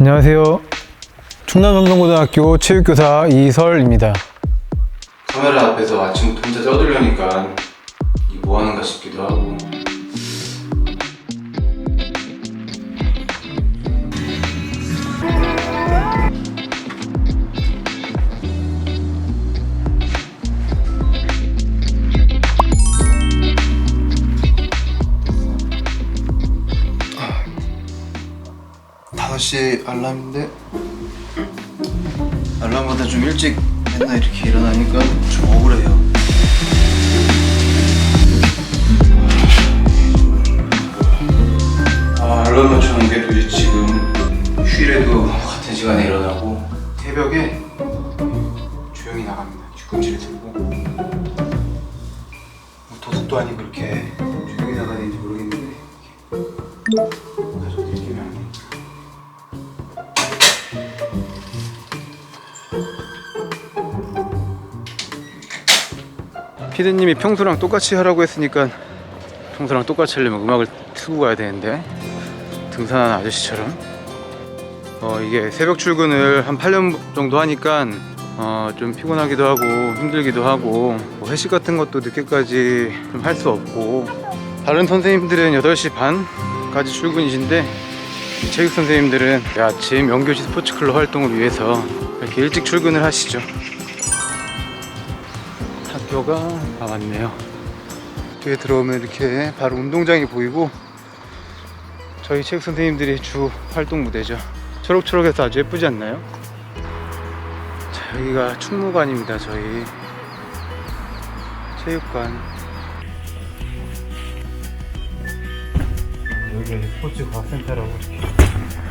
안녕하세요. 충남삼성고등학교 체육교사 이설입니다. 카메라 앞에서 아침부터 혼자 떠들려니까 이뭐 하는가 싶기도 하고 다섯 시 알람인데? 알람보다 좀 일찍 맨날 이렇게 일어나니까 좀 억울해요. 아 알람 맞춰놓은 게 도대체 지금 휴일에도 같은 시간에 일어나고 새벽에 조용히 나갑니다. 뒤꿈치를 들고. 뭐 도둑도 아니고 그렇게 조용히 나가는지 모르겠는데. 이렇게 피디님이 평소랑 똑같이 하라고 했으니까 평소랑 똑같이 하려면 음악을 틀고 가야 되는데. 등산하는 아저씨처럼. 어 이게 새벽 출근을 한 8년 정도 하니까 어 좀 피곤하기도 하고 힘들기도 하고 뭐 회식 같은 것도 늦게까지 좀 할 수 없고. 다른 선생님들은 8시 반까지 출근이신데 이 체육 선생님들은 아침 연교시 스포츠클럽 활동을 위해서 이렇게 일찍 출근을 하시죠 학교가 아 맞네요 뒤에 들어오면 이렇게 바로 운동장이 보이고 저희 체육 선생님들이 주 활동 무대죠. 초록초록해서 아주 예쁘지 않나요? 자, 여기가 충무관입니다. 저희 체육관. 여기가 스포츠 과학센터라고 이렇게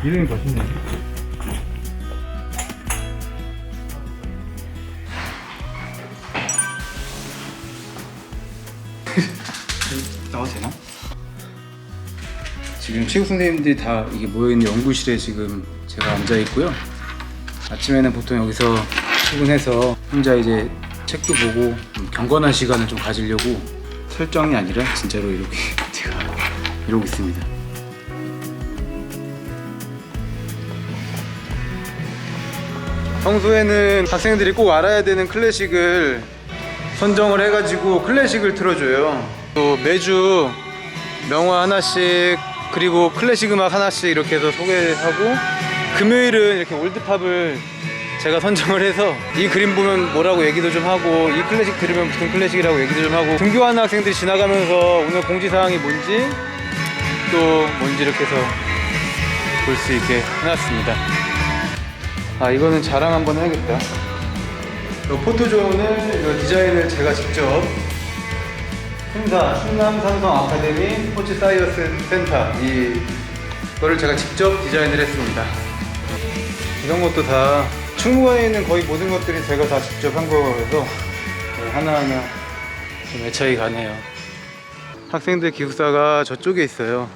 이름이 멋있네요. 나와도 되나? 지금 체육 선생님들이 다 이게 모여 있는 연구실에 지금 제가 앉아 있고요. 아침에는 보통 여기서 출근해서 혼자 이제 책도 보고 좀 경건한 시간을 좀 가지려고 설정이 아니라 진짜로 이렇게 제가 이러고 있습니다. 평소에는 학생들이 꼭 알아야 되는 클래식을 선정을 해가지고 클래식을 틀어줘요. 또 매주 명화 하나씩 그리고 클래식 음악 하나씩 이렇게 해서 소개하고 금요일은 이렇게 올드팝을 제가 선정을 해서 이 그림 보면 뭐라고 얘기도 좀 하고 이 클래식 들으면 무슨 클래식이라고 얘기도 좀 하고 등교하는 학생들이 지나가면서 오늘 공지사항이 뭔지 또 뭔지 이렇게 해서 볼 수 있게 해놨습니다. 아 이거는 자랑 한번 해야겠다. 이 포토존을 이거 디자인을 제가 직접 행사 충남 삼성 아카데미 스포츠 사이언스 센터 이거를 제가 직접 디자인을 했습니다. 이런 것도 다 충무관에 있는 거의 모든 것들이 제가 다 직접 한 거여서 네, 하나하나 좀 애착이 가네요. 학생들 기숙사가 저쪽에 있어요.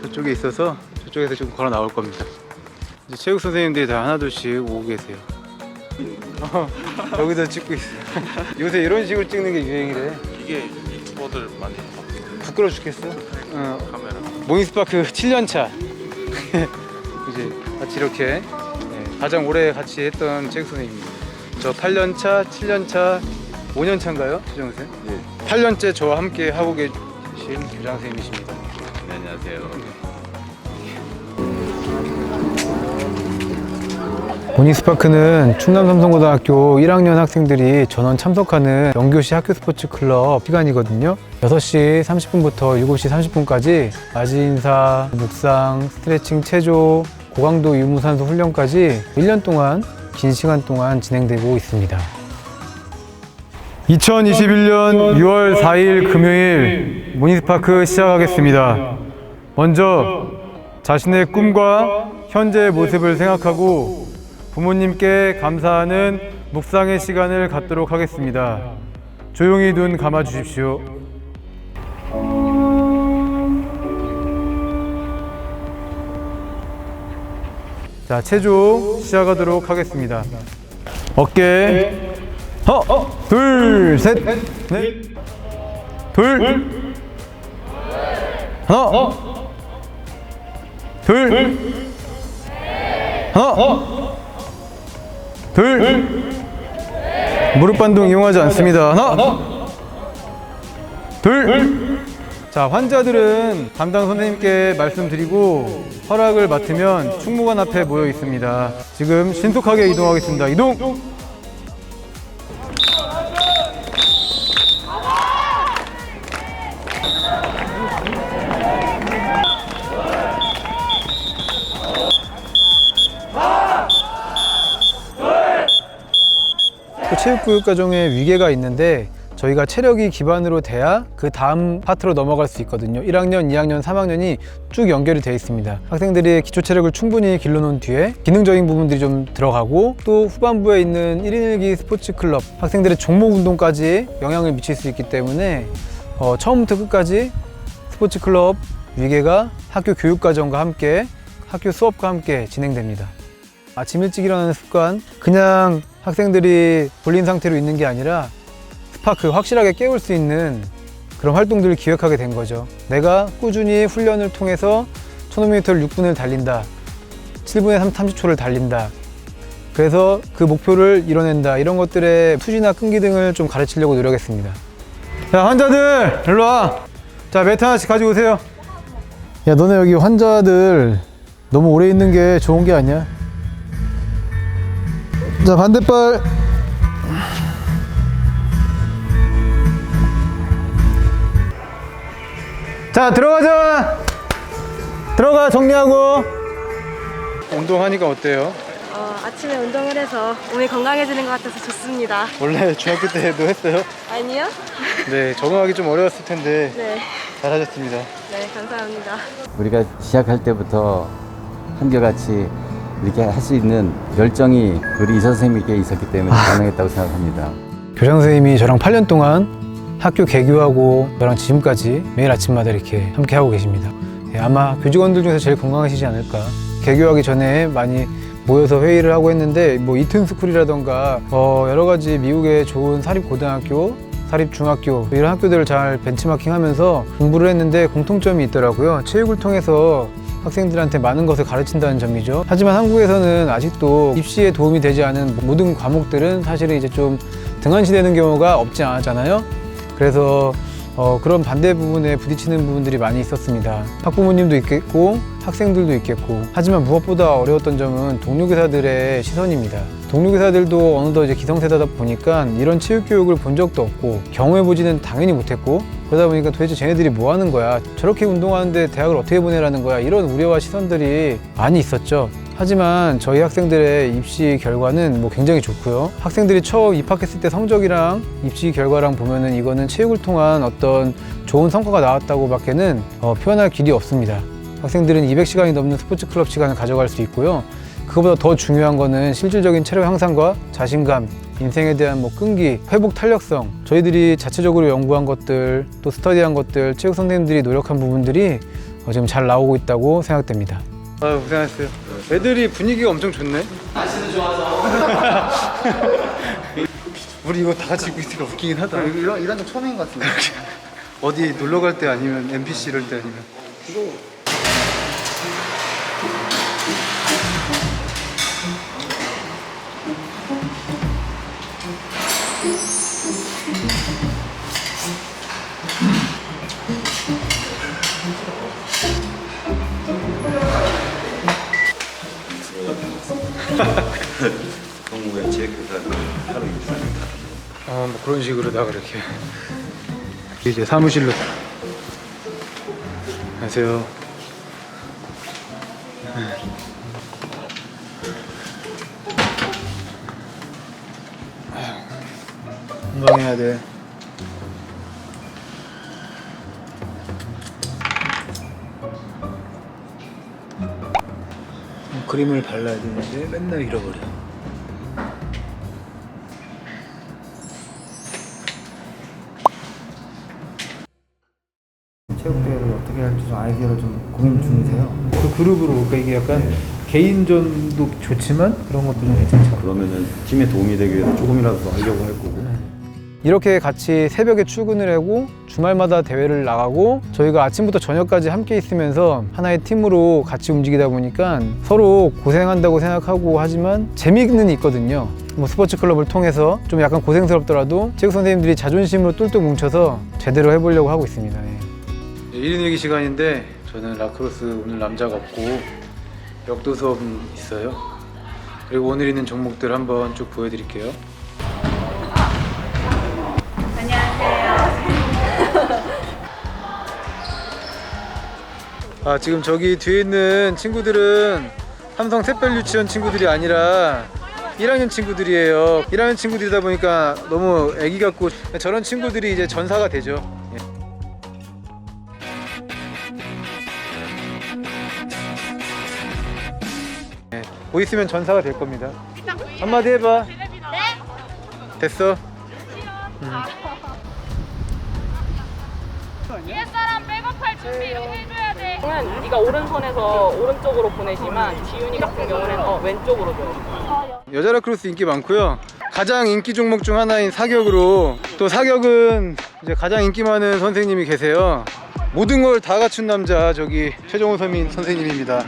저쪽에 있어서 저쪽에서 지금 걸어 나올 겁니다. 이제 체육 선생님들이 다 하나둘씩 오고 계세요. 어, 여기서 찍고 있어요. 요새 이런 식으로 찍는 게 유행이래. 이게 유튜버들 많이 봐 부끄러워 죽겠어. 어, 카메라 모닝스파크 7년 차. 이제 같이 이렇게 네, 가장 오래 같이 했던 체육 선생님입니다. 저 8년 차, 7년 차, 5년 차인가요, 최정 쌤? 예. 8년째 저와 함께 하고 계신 교장 선생님이십니다. 네, 안녕하세요 모닝스파크는 충남삼성고등학교 1학년 학생들이 전원 참석하는 연교시 학교 스포츠 클럽 시간이거든요. 6시 30분부터 7시 30분까지 맞이 인사, 묵상, 스트레칭, 체조, 고강도 유무산소 훈련까지 1년 동안 긴 시간 동안 진행되고 있습니다. 2021년 6월 4일 금요일 모닝스파크 시작하겠습니다. 먼저 자신의 꿈과 현재의 모습을 생각하고 부모님께 감사하는 묵상의 시간을 갖도록 하겠습니다. 조용히 눈 감아 주십시오. 자, 체조 시작하도록 하겠습니다. 어깨. 허, 둘, 셋, 넷, 둘, 하나, 둘, 하나, 둘, 무릎 반동 이용하지 않습니다. 하나, 둘. 자, 환자들은 담당 선생님께 말씀드리고 허락을 맡으면 충무관 앞에 모여 있습니다. 지금 신속하게 이동하겠습니다. 이동. 또 체육교육과정에 위계가 있는데 저희가 체력이 기반으로 돼야 그 다음 파트로 넘어갈 수 있거든요. 1학년, 2학년, 3학년이 쭉 연결이 되어 있습니다. 학생들이 기초 체력을 충분히 길러놓은 뒤에 기능적인 부분들이 좀 들어가고 또 후반부에 있는 1인 1기 스포츠 클럽 학생들의 종목 운동까지 영향을 미칠 수 있기 때문에 어, 처음부터 끝까지 스포츠 클럽 위계가 학교 교육과정과 함께 학교 수업과 함께 진행됩니다. 아침 일찍 일어나는 습관 그냥 학생들이 볼린 상태로 있는 게 아니라 스파크 확실하게 깨울 수 있는 그런 활동들을 기획하게 된 거죠. 내가 꾸준히 훈련을 통해서 1500m를 6분을 달린다. 7분에 30초를 달린다. 그래서 그 목표를 이뤄낸다. 이런 것들의 투지나 끈기 등을 좀 가르치려고 노력했습니다. 자 환자들 일로 와자 매트 하나씩 가지고 오세요. 야 너네 여기 환자들 너무 오래 있는 게 좋은 게 아니야 자 반대발 자 들어가자 들어가 정리하고 운동하니까 어때요? 어, 아침에 운동을 해서 몸이 건강해지는 것 같아서 좋습니다. 원래 중학교 때도 했어요? 아니요? 네 적응하기 좀 어려웠을 텐데 네, 잘하셨습니다 네, 감사합니다. 우리가 시작할 때부터 한결같이 이렇게 할 수 있는 열정이 우리 이사 선생님께 있었기 때문에 가능했다고 생각합니다. 교장 선생님이 저랑 8년 동안 학교 개교하고 저랑 지금까지 매일 아침마다 이렇게 함께 하고 계십니다. 예, 아마 교직원들 중에서 제일 건강하시지 않을까. 개교하기 전에 많이 모여서 회의를 하고 했는데 뭐 이튼 스쿨이라던가 어, 여러 가지 미국의 좋은 사립 고등학교, 사립 중학교 이런 학교들을 잘 벤치마킹하면서 공부를 했는데 공통점이 있더라고요. 체육을 통해서 학생들한테 많은 것을 가르친다는 점이죠. 하지만 한국에서는 아직도 입시에 도움이 되지 않은 모든 과목들은 사실은 이제 좀 등한시되는 경우가 없지 않았잖아요. 그래서 어, 그런 반대 부분에 부딪히는 부분들이 많이 있었습니다. 학부모님도 있겠고 학생들도 있겠고 하지만 무엇보다 어려웠던 점은 동료교사들의 시선입니다. 동료교사들도 어느덧 이제 기성세대다 보니까 이런 체육교육을 본 적도 없고 경험해보지는 당연히 못했고 그러다 보니까 도대체 쟤네들이 뭐 하는 거야 저렇게 운동하는데 대학을 어떻게 보내라는 거야 이런 우려와 시선들이 많이 있었죠. 하지만 저희 학생들의 입시 결과는 뭐 굉장히 좋고요. 학생들이 처음 입학했을 때 성적이랑 입시 결과랑 보면은 이거는 체육을 통한 어떤 좋은 성과가 나왔다고 밖에는 어, 표현할 길이 없습니다. 학생들은 200시간이 넘는 스포츠 클럽 시간을 가져갈 수 있고요. 그거보다 더 중요한 거는 실질적인 체력 향상과 자신감, 인생에 대한 뭐 끈기, 회복 탄력성, 저희들이 자체적으로 연구한 것들, 또 스터디한 것들, 체육 선생님들이 노력한 부분들이 어, 지금 잘 나오고 있다고 생각됩니다. 아유 고생하셨어요 애들이 분위기가 엄청 좋네 날씨는 좋아서 우리 이거 다 같이 입고 있으니까 웃기긴 하다 이런 이런 적 처음인 것 같은데. 어디 놀러 갈 때 아니면 NPC 이럴 때 아니면 동구의 체육교사 하루 일상입니다. 어, 뭐 그런 식으로다가 이렇게. 이제 사무실로. 안녕하세요. 건강해야 돼 그림을 발라야 되는데 맨날 잃어버려 체육대회를 어떻게 할지 좀 아이디어를 좀 고민 중이세요. 그 그룹으로 그러니까 이게 약간 개인전도 좋지만 그런 것도 좀 괜찮죠. 그러면은 팀에 도움이 되기 위해서 조금이라도 더 하려고 할 거고. 이렇게 같이 새벽에 출근을 하고 주말마다 대회를 나가고 저희가 아침부터 저녁까지 함께 있으면서 하나의 팀으로 같이 움직이다 보니까 서로 고생한다고 생각하고 하지만 재미는 있거든요. 뭐 스포츠 클럽을 통해서 좀 약간 고생스럽더라도 체육 선생님들이 자존심으로 똘똘 뭉쳐서 제대로 해보려고 하고 있습니다. 예. 1인 일기 시간인데 저는 라크로스 오늘 남자가 없고 역도 수업이 있어요. 그리고 오늘 있는 종목들 한번 쭉 보여드릴게요. 아 지금 저기 뒤에 있는 친구들은 삼성 샛별 유치원 친구들이 아니라 1학년 친구들이에요. 1학년 친구들이다 보니까 너무 애기 같고 저런 친구들이 이제 전사가 되죠. 예. 네, 보이스면 전사가 될 겁니다. 한마디 해봐. 됐어. 뒤에 사람 백업할 준비 이렇게 해줘야 돼. 는 네가 오른손에서 오른쪽으로 보내지만 지윤이 같은 경우는 어, 왼쪽으로 줘. 여자 라크로스 인기 많고요. 가장 인기 종목 중 하나인 사격으로 또 사격은 이제 가장 인기 많은 선생님이 계세요. 모든 걸 다 갖춘 남자 저기 최종호 서민 선생님입니다.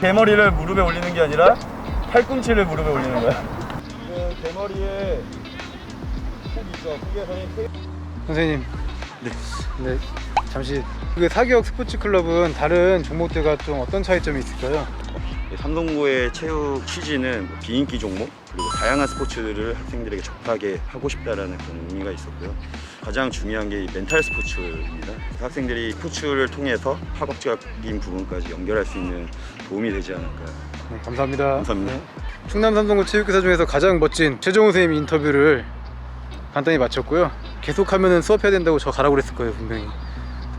대머리를 무릎에 올리는 게 아니라 팔꿈치를 무릎에 올리는 거야. 지금 대머리에 훅 있어. 훅에서는 선생님. 네. 네. 잠시 그 사격 스포츠 클럽은 다른 종목들과 좀 어떤 차이점이 있을까요? 삼성고의 체육 취지는 뭐 비인기 종목 그리고 다양한 스포츠를 학생들에게 접하게 하고 싶다라는 그런 의미가 있었고요. 가장 중요한 게이 멘탈 스포츠입니다. 학생들이 스포츠를 통해서 학업적인 부분까지 연결할 수 있는 도움이 되지 않을까. 네, 감사합니다. 감사합니다. 네. 충남 삼성고 체육교사 중에서 가장 멋진 최종호 선생님 인터뷰를 간단히 마쳤고요. 계속하면은 수업해야 된다고 저 가라고 그랬을 거예요 분명히.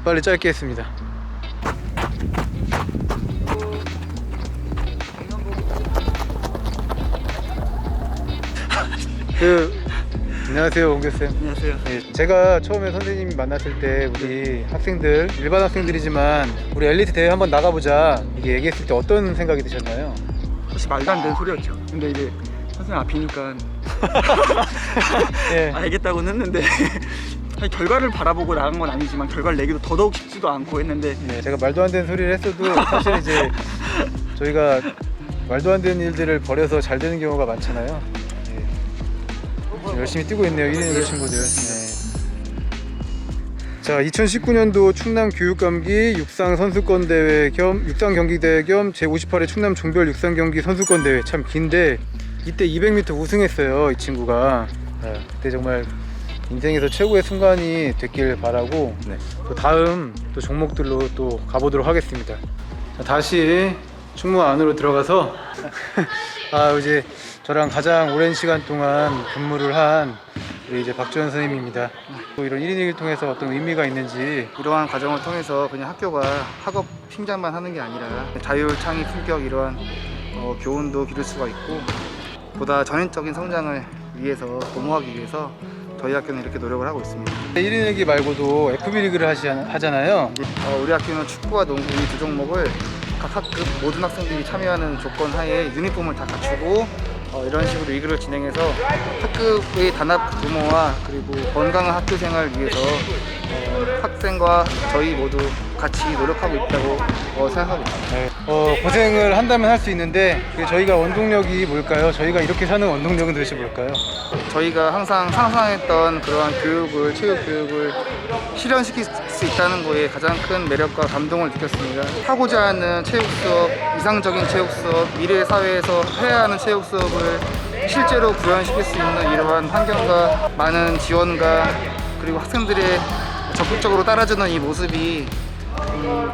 빨리 짧게 했습니다. 그 안녕하세요 옹교 쌤. 안녕하세요. 네, 제가 처음에 선생님 만났을 때 우리 학생들 일반 학생들이지만 우리 엘리트 대회 한번 나가보자 이게 얘기했을 때 어떤 생각이 드셨나요? 사실 말도 안 되는 소리였죠. 근데 이제 선생님 앞이니까 예. 알겠다고는 했는데 사실 결과를 바라보고 나간 건 아니지만 결과를 내기도 더더욱 쉽지도 않고 했는데 네, 제가 말도 안 되는 소리를 했어도 사실 이제 저희가 말도 안 되는 일들을 벌여서 잘 되는 경우가 많잖아요. 네. 열심히 뛰고 있네요, 1인 1 친구들. 네. 자, 2019년도 충남 교육감기 육상 선수권 대회 겸 육상 경기 대회 겸 제58회 충남 종별 육상 경기 선수권 대회 참 긴데 이때 200m 우승했어요, 이 친구가. 네, 그때 정말 인생에서 최고의 순간이 됐길 바라고 네. 또 다음 또 종목들로 또 가보도록 하겠습니다. 자, 다시 충무 안으로 들어가서 아 이제 저랑 가장 오랜 시간 동안 근무를 한 우리 이제 박주현 선생님입니다. 또 이런 1인 1을 통해서 어떤 의미가 있는지 이러한 과정을 통해서 그냥 학교가 학업 팀장만 하는 게 아니라 자율 창의 품격 이러한 어, 교훈도 기를 수가 있고 보다 전인적인 성장을 위해서 도모하기 위해서 저희 학교는 이렇게 노력을 하고 있습니다. 1인 1기 말고도 FB 리그를 하시, 하잖아요. 어, 우리 학교는 축구와 농구 이 두 종목을 각 학급 모든 학생들이 참여하는 조건 하에 유니폼을 다 갖추고 어, 이런 식으로 리그를 진행해서 학급의 단합 규모와 그리고 건강한 학교 생활을 위해서 어, 학생과 저희 모두 같이 노력하고 있다고 어, 생각하고 있습니다. 네. 어, 고생을 한다면 할 수 있는데 그 저희가 원동력이 뭘까요? 저희가 이렇게 사는 원동력은 도대체 뭘까요? 저희가 항상 상상했던 그러한 교육을 체육 교육을 실현시킬 수 있다는 거에 가장 큰 매력과 감동을 느꼈습니다. 하고자 하는 체육 수업, 이상적인 체육 수업, 미래 사회에서 해야 하는 체육 수업을 실제로 구현시킬 수 있는 이러한 환경과 많은 지원과 그리고 학생들의 적극적으로 따라주는 이 모습이 음,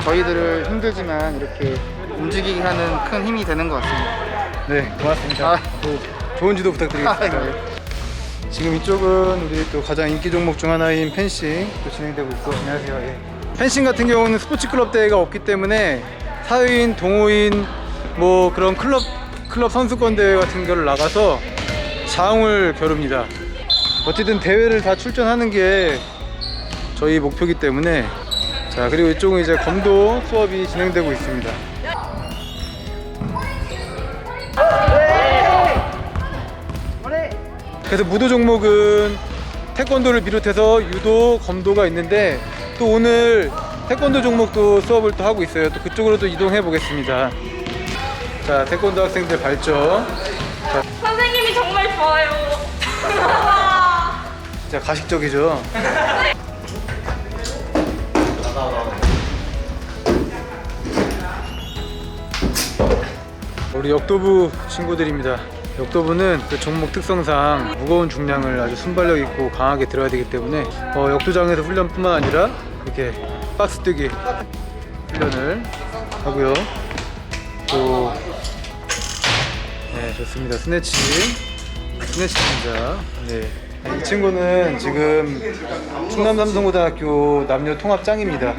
저희들을 힘들지만 이렇게 움직이게 하는 큰 힘이 되는 것 같습니다. 네, 고맙습니다. 아. 또 좋은 지도 부탁드리겠습니다. 아, 네. 지금 이쪽은 우리 또 가장 인기 종목 중 하나인 펜싱 또 진행되고 있고 안녕하세요. 예. 펜싱 같은 경우는 스포츠 클럽 대회가 없기 때문에 사회인, 동호인 뭐 그런 클럽 클럽 선수권 대회 같은 거를 나가서 자웅을 겨룹니다. 어쨌든 대회를 다 출전하는 게 저희 목표이기 때문에 자 그리고 이쪽은 이제 검도 수업이 진행되고 있습니다. 그래서 무도 종목은 태권도를 비롯해서 유도, 검도가 있는데 또 오늘 태권도 종목도 수업을 또 하고 있어요. 또 그쪽으로 또 이동해 보겠습니다. 자, 태권도 학생들 발전. 선생님이 정말 좋아요. 진짜 가식적이죠. 우리 역도부 친구들입니다. 역도부는 그 종목 특성상 무거운 중량을 아주 순발력 있고 강하게 들어야 되기 때문에 어, 역도장에서 훈련뿐만 아니라 이렇게 박스 뛰기 훈련을 하고요. 또 네, 좋습니다. 스네치. 스네치 동작. 네. 이 친구는 지금 충남 삼성고등학교 남녀 통합장입니다.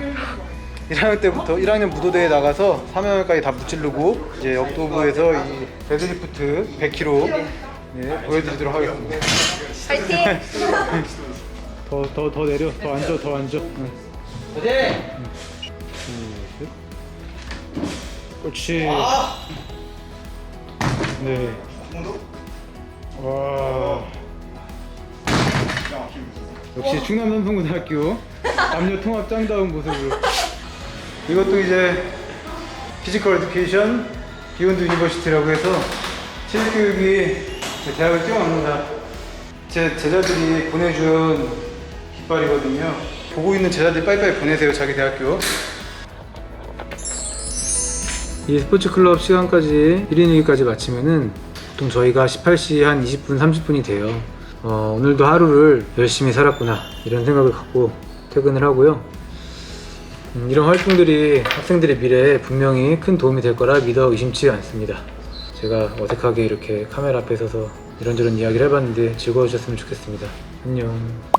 1학년 때부터 1학년 무도대에 나가서 3학년까지 다 무찌르고 이제 역도부에서 이 데드리프트 100kg 네, 보여드리도록 하겠습니다. 파이팅! 더 더 더 내려 더 앉아 더 앉아. 응. 그렇지. 네. 와. 역시 충남 삼성고등학교 남녀 통합 짱다운 모습으로. 이것도 이제 피지컬 에듀케이션 비욘드 유니버시티라고 해서 체육교육이 대학을 뛰어납니다. 제 제자들이 보내준 깃발이거든요. 보고 있는 제자들 빨리빨리 보내세요, 자기 대학교. 이 스포츠 클럽 시간까지 1인 2기까지 마치면은 보통 저희가 18시 한 20분, 30분이 돼요. 어, 오늘도 하루를 열심히 살았구나 이런 생각을 갖고 퇴근을 하고요. 음, 이런 활동들이 학생들의 미래에 분명히 큰 도움이 될 거라 믿어 의심치 않습니다. 제가 어색하게 이렇게 카메라 앞에 서서 이런저런 이야기를 해봤는데 즐거우셨으면 좋겠습니다. 안녕.